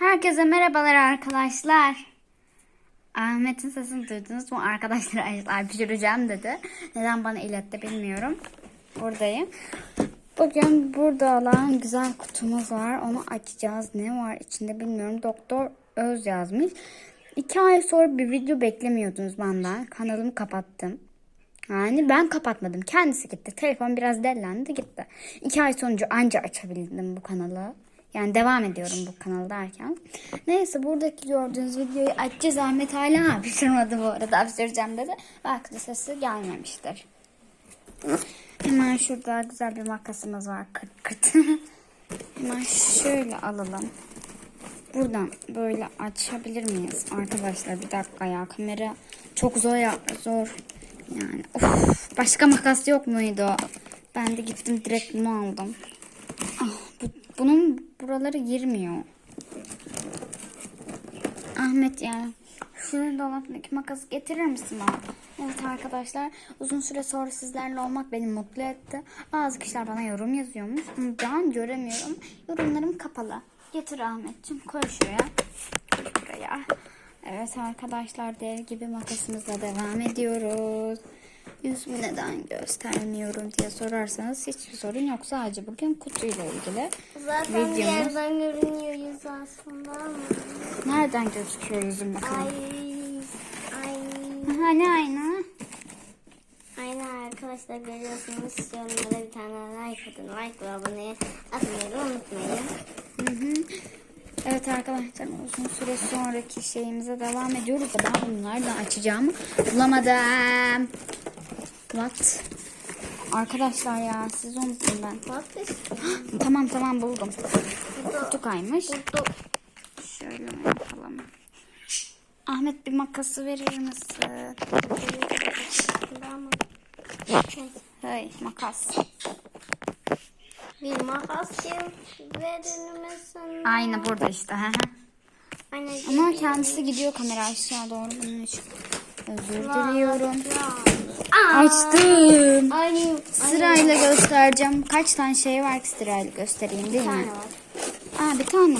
Herkese merhabalar arkadaşlar. Ahmet'in sesini duydunuz mu? Arkadaşlar Ayşe'ler pişireceğim dedi. Neden bana iletti bilmiyorum. Buradayım. Bugün burada olan güzel kutumuz var. Onu açacağız. Ne var içinde bilmiyorum. Doktor Öz yazmış. İki ay sonra bir video beklemiyordunuz benden. Kanalımı kapattım. Yani ben kapatmadım. Kendisi gitti. Telefon biraz dellendi gitti. İki ay sonucu anca açabildim bu kanalı. Yani devam ediyorum bu kanal derken. Neyse buradaki gördüğünüz videoyu açacağız. Ahmet hala hapşırmadı bu arada. Hapşıracağım dedi. Belki de sesi gelmemiştir. Hemen şurada güzel bir makasımız var. Kırt kırt. Hemen şöyle alalım. Buradan böyle açabilir miyiz? Arkadaşlar bir dakika ya. Kamera çok zor ya. Zor. Yani of, başka makas yok muydu? Ben de gittim direkt bunu aldım. Ah, bu, bunun buraları girmiyor. Ahmet yani şu dolaptaki makası getirir misin bana? Evet arkadaşlar uzun süre sonra sizlerle olmak beni mutlu etti. Bazı kişiler bana yorum yazıyormuş. Ben göremiyorum. Yorumlarım kapalı. Getir Ahmetciğim koy şuraya. Buraya. Evet arkadaşlar dev gibi makasımızla devam ediyoruz. Yüzümü neden göstermiyorum diye sorarsanız hiçbir sorun yok. Sadece bugün kutuyla ilgili Zaten videomuz. yerden görünüyor yüz aslında ama. Nereden gözüküyor yüzüm Ay. bakalım. Ay. Aha ne ayna? Aynen arkadaşlar görüyorsunuz. Yorumlara bir tane like atın. Like ve abone atmayı unutmayın. Hı hı. Evet arkadaşlar uzun süre sonraki şeyimize devam ediyoruz da ben bunları da açacağımı bulamadım. What? Arkadaşlar ya siz unutun ben. Tamam tamam buldum. Burada. Kutu kaymış. Burada. Şöyle yapalım. Ahmet bir makası verir misin? Hey makas. Bir makas verir misin? Aynı burada işte. Ama kendisi gidiyor kamera aşağı doğru bunun için. Özür diliyorum. Açtım. Aynı. Sırayla göstereceğim. Kaç tane şey var ki sırayla göstereyim değil Bir mi? tane var. Aa bir tane mi?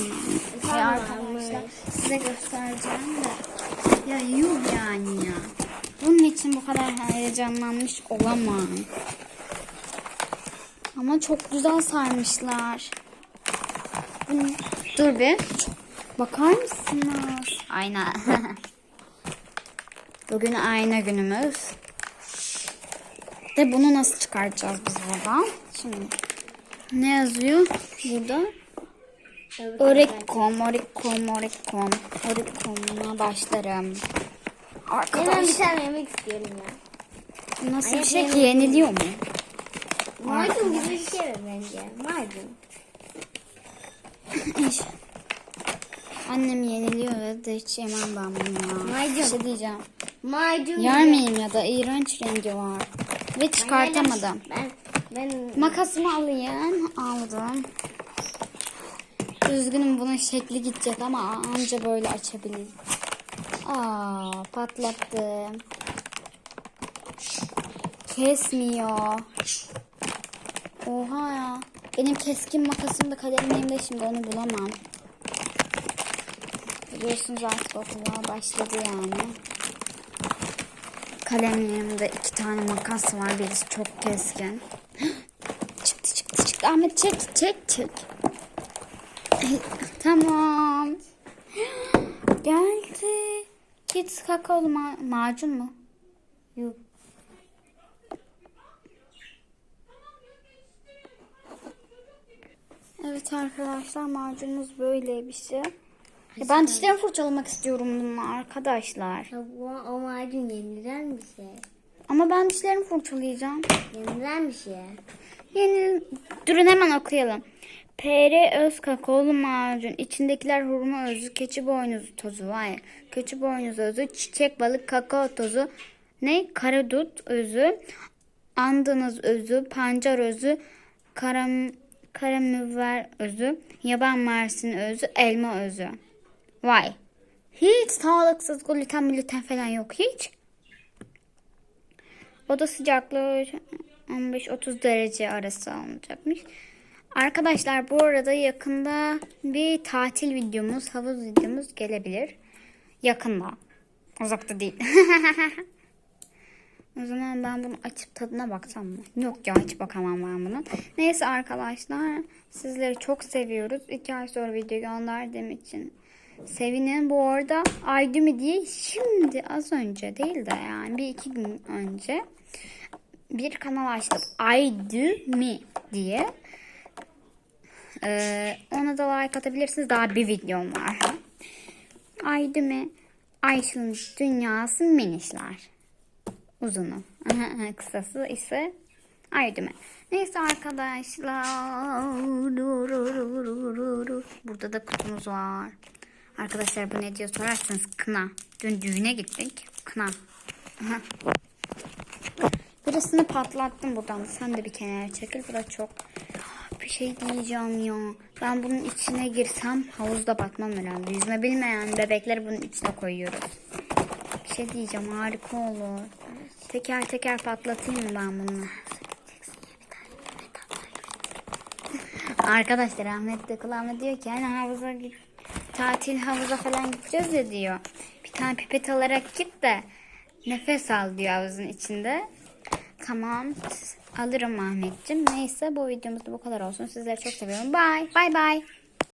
tane Ya varmış. arkadaşlar size göstereceğim de. Ya yuh yani ya. Bunun için bu kadar heyecanlanmış olamam. Ama çok güzel sarmışlar. Bunu- Dur bir. Bakar mısınız? Ayna. Bugün ayna günümüz. De bunu nasıl çıkartacağız biz buradan? Şimdi ne yazıyor burada? Orikom, Orikom, Orikom. Orikom'una başlarım. Hemen bir Arkadaş tane yemek istiyorum ya. nasıl bir Ay, şey ki yemek yeniliyor mu? Maydun gibi bir şey bence? Maydun. İş. Annem yeniliyor ve de hiç yemem ben bunu ya. Bir şey diyeceğim. Maydun. Yer miyim ya da iğrenç rengi var. Ve çıkartamadım. Ben, ben Makasımı alayım. Aldım. Üzgünüm bunun şekli gidecek ama anca böyle açabilirim. Aa patlattım. Kesmiyor. Oha ya. Benim keskin makasım da kalemliğimde şimdi onu bulamam. Biliyorsunuz artık okula başladı yani. Kalemliğimde iki tane makas var. Birisi çok keskin. çıktı çıktı çıktı. Ahmet çek çek çek. tamam. Geldi. Kids kakaolu ma- macun mu? Yok. Evet arkadaşlar macunumuz böyle bir şey. Ya ben dişlerimi fırçalamak istiyorum bununla arkadaşlar. Ya bu o maydun yenilen bir şey. Ama ben dişlerimi fırçalayacağım. Yenilen bir şey. Yeni... Durun hemen okuyalım. PR öz kakaolu macun. İçindekiler hurma özü, keçi boynuzu tozu. Vay. Keçi boynuzu özü, çiçek balık, kakao tozu. Ne? Karadut özü, andınız özü, pancar özü, karam, karamüver özü, yaban mersin özü, elma özü. Vay. Hiç sağlıksız gluten gluten falan yok hiç. Oda sıcaklığı 15-30 derece arası alınacakmış. Arkadaşlar bu arada yakında bir tatil videomuz, havuz videomuz gelebilir. Yakında. Uzakta değil. o zaman ben bunu açıp tadına baksam mı? Yok ya hiç bakamam ben bunun. Neyse arkadaşlar sizleri çok seviyoruz. İki ay sonra video gönderdiğim için sevinin. Bu arada Aydümi diye şimdi az önce değil de yani bir iki gün önce bir kanal açtım. Aydümi diye. Ee, ona da like atabilirsiniz. Daha bir videom var. Aydümi Ayşe'nin dünyası minişler. Uzunu. Kısası ise Aydümi. Neyse arkadaşlar. Burada da kutumuz var. Arkadaşlar bu ne diyor sorarsanız kına. Dün düğüne gittik. Kına. Burasını patlattım buradan. Sen de bir kenara çekil. Burası çok bir şey diyeceğim ya. Ben bunun içine girsem havuzda batmam herhalde. Yüzme bilmeyen bebekleri bunun içine koyuyoruz. Bir şey diyeceğim harika olur. Teker teker patlatayım mı ben bunu? Arkadaşlar Ahmet de kulağıma diyor ki hani havuza git. Tatil havuza falan gideceğiz ya diyor. Bir tane pipet alarak git de nefes al diyor havuzun içinde. Tamam. Alırım Ahmetciğim. Neyse bu videomuz da bu kadar olsun. Sizleri çok seviyorum. Bye. Bye bye.